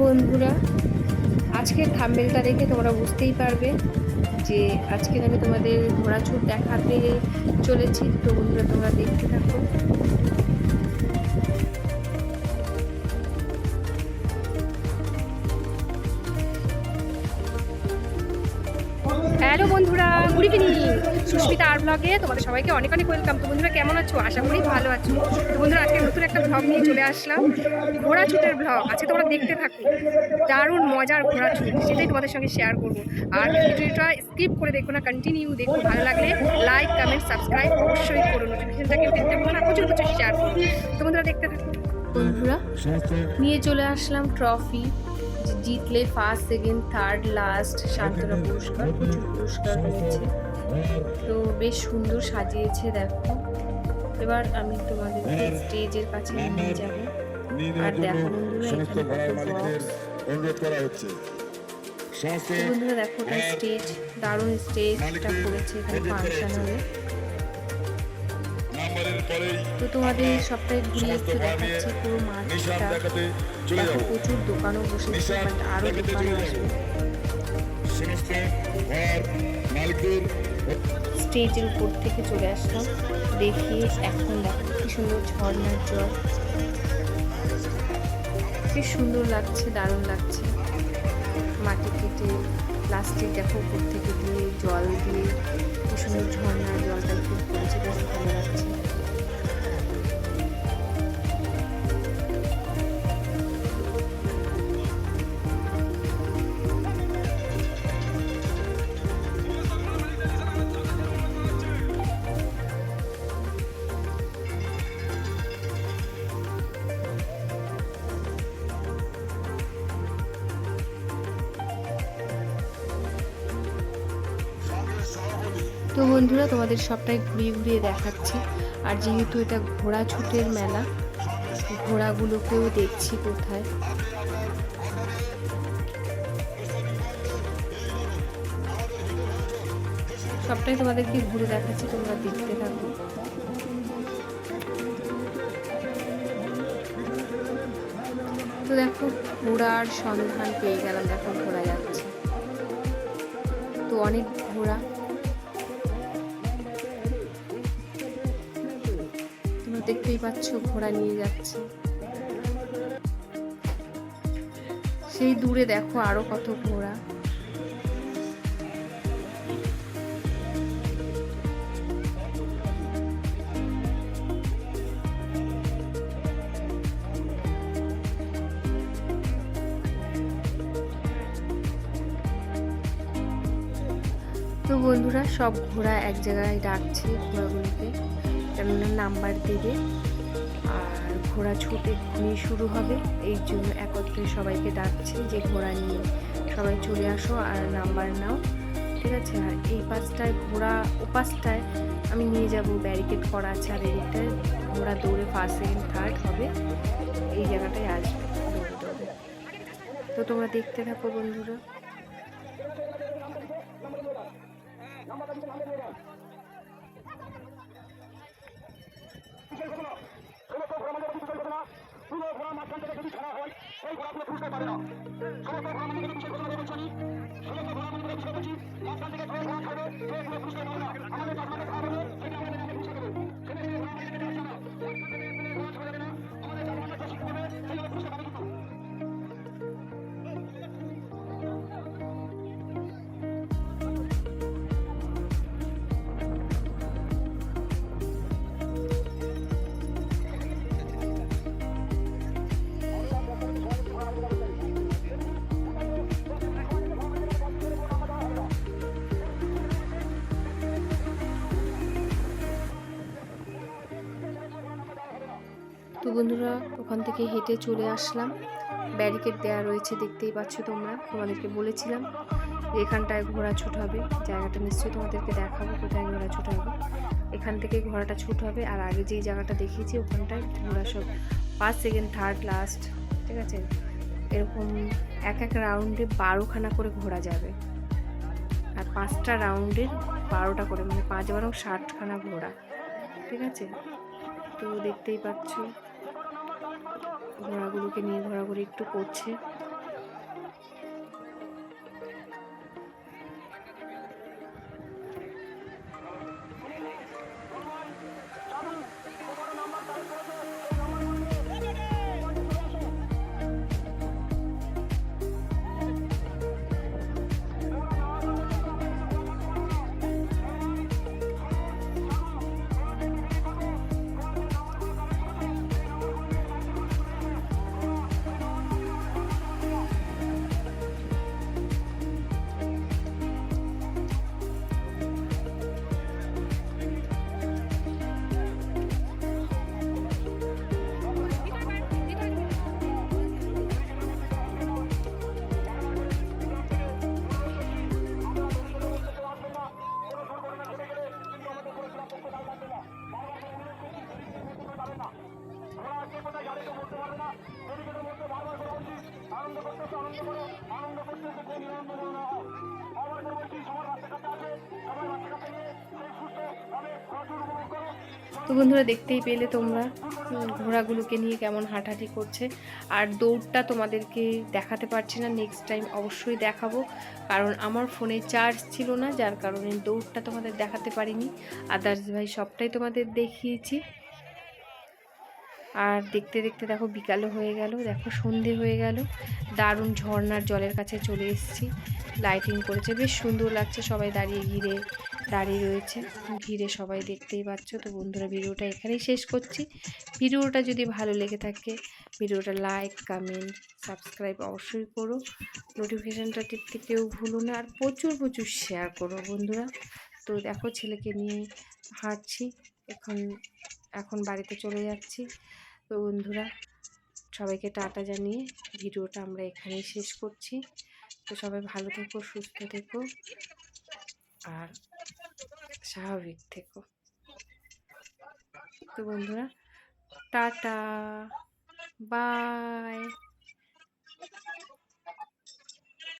বন্ধুরা। আজকের থাম্বেলটা দেখে তোমরা বুঝতেই পারবে যে আজকের আমি তোমাদের ঘোড়াছুট দেখাতে চলেছি। তো বন্ধুরা, তোমরা দেখতে থাকো। বন্ধুরা, গুড ইভিনিং। সুস্মিতা আর ব্লগে তোমাদের সবাইকে অনেক অনেক ওয়েলকাম। তো বন্ধুরা, কেমন আছো? আশা করি ভালো আছো। তো বন্ধুরা, আজকে নতুন একটা ব্লগ নিয়ে চলে আসলাম। ঘোড়া ছুটের ব্লগ আজকে তোমরা দেখতে থাকো। দারুণ মজার ঘোড়া ছুট সেটাই তোমাদের সঙ্গে শেয়ার করব। আর ভিডিওটা স্কিপ করে দেখো না কন্টিনিউ দেখো। ভালো লাগলে লাইক কমেন্ট সাবস্ক্রাইব অবশ্যই করো। নোটিফিকেশনটাকে দেখতে পাবো না। প্রচুর প্রচুর শেয়ার করো তো বন্ধুরা, দেখতে থাকো। বন্ধুরা, নিয়ে চলে আসলাম ট্রফি জিতলে ফার্স্ট সেকেন্ড থার্ড লাস্ট সান্ত্বনা পুরস্কার প্রচুর পুরস্কার রয়েছে তো বেশ সুন্দর সাজিয়েছে দেখো। এবার আমি তোমাদেরকে স্টেজের কাছে নিয়ে যাব। আর দেখো বন্ধুরা এখানে হচ্ছে। দেখো ওটা স্টেজ দারুণ স্টেজটা করেছে এখানে ফাংশন পরেই তো তোমাদের সবটাই ঘুরিয়ে একটু দেখাচ্ছি পুরো চলে দেখো যাব। প্রচুর দোকানও বসেছে বাট আরও দেখাতে দোকান আসবে। স্টেজের উপর থেকে চলে আসলাম। দেখিয়ে এখন দেখো কি সুন্দর ঝর্ণার জল। বেশ সুন্দর লাগছে দারুণ লাগছে। মাটি কেটে প্লাস্টিক দেখো উপর থেকে দিয়ে জল দিয়ে কি সুন্দর ঝর্ণার জলটা খুব তো বন্ধুরা, তোমাদের সবটাই ঘুরিয়ে ঘুরিয়ে দেখাচ্ছি। আর যেহেতু এটা ঘোড়া ছুটের মেলা, ঘোড়াগুলোকেও দেখছি কোথায়। সবটাই তোমাদেরকে ঘুরে দেখাচ্ছি, তোমরা দেখতে থাকো। তো দেখো, ঘোড়ার সন্ধান পেয়ে গেলাম, দেখো ঘোড়া যাচ্ছে। তো অনেক ঘোড়া। দেখতেই পাচ্ছ, ঘোড়া নিয়ে যাচ্ছে। সেই দূরে দেখো আরও কত ঘোড়া। তো বন্ধুরা, সব ঘোড়া এক জায়গায় ডাকছে ঘোড়াগুলোকে। কেননা নাম্বার দেবে। আর ঘোড়া ছুট এক্ষুনি শুরু হবে। এই জন্য একত্রে সবাইকে ডাকছে যে ঘোড়া নিয়ে সবাই চলে আসো আর নাম্বার নাও, ঠিক আছে? আর এই পাশটায় ঘোড়া, ও আমি নিয়ে যাব ব্যারিকেড করা আছে আর এদিকটায় ঘোড়া দৌড়ে ফার্স্ট সেকেন্ড থার্ড হবে। এই জায়গাটায় আসবে তো তোমরা দেখতে থাকো বন্ধুরা। ঘোড়া মাঝখান থেকে বিষয় বলছি আমি। থেকে ঘোড়া ছাড়বে তো বন্ধুরা, ওখান থেকে হেঁটে চলে আসলাম। ব্যারিকেড দেওয়া রয়েছে, দেখতেই পাচ্ছ তোমরা। তোমাদেরকে বলেছিলাম এখানটায় ঘোড়া ছুট হবে। জায়গাটা নিশ্চয়ই তোমাদেরকে দেখাবো কোথায় ঘোড়া ছুট হবে। এখান থেকে ঘোড়াটা ছুট হবে আর আগে যেই জায়গাটা দেখিয়েছি, ওখানটায় ঘোড়া সব ফার্স্ট সেকেন্ড থার্ড লাস্ট ঠিক আছে? এরকম এক এক রাউন্ডে বারোখানা করে ঘোড়া যাবে। আর পাঁচটা রাউন্ডের বারোটা করে মানে পাঁচ বারো ষাটখানা ঘোড়া। ঠিক আছে? তো দেখতেই পাচ্ছ। ঘোড়াগুলোকে নিয়ে ঘোরাঘুরি একটু করছে। তো বন্ধুরা দেখতেই পেলে তোমরা ঘোড়াগুলোকে নিয়ে কেমন হাঁটাহাঁটি করছে। আর দৌড়টা তোমাদেরকে দেখাতে পারছি না নেক্সট টাইম অবশ্যই দেখাবো। কারণ আমার ফোনে চার্জ ছিল না, যার কারণে দৌড়টা তোমাদের দেখাতে পারিনি। আদার্স ভাই সবটাই তোমাদের দেখিয়েছি। আর দেখতে দেখতে দেখো বিকালও হয়ে গেল, দেখো সন্ধে হয়ে গেল। দারুণ ঝর্নার জলের কাছে চলে এসেছি। লাইটিং করেছে, বেশ সুন্দর লাগছে সবাই দাঁড়িয়ে ঘিরে। দাঁড়িয়ে রয়েছে। ভিড়ে সবাই দেখতেই পাচ্ছ। তো বন্ধুরা, ভিডিওটা এখানেই শেষ করছি। ভিডিওটা যদি ভালো লেগে থাকে, ভিডিওটা লাইক, কমেন্ট, সাবস্ক্রাইব অবশ্যই করো। নোটিফিকেশানটা টিপতে কেউ ভুলো না। আর প্রচুর প্রচুর শেয়ার করো বন্ধুরা। তো দেখো, ছেলেকে নিয়ে হাঁটছি। এখন এখন বাড়িতে চলে যাচ্ছি। তো বন্ধুরা, সবাইকে টাটা জানিয়ে ভিডিওটা আমরা এখানেই শেষ করছি। তো সবাই ভালো থেকো, সুস্থ থেকো। আর স্বাভাবিক থেকো। তো বন্ধুরা টাটা বাই।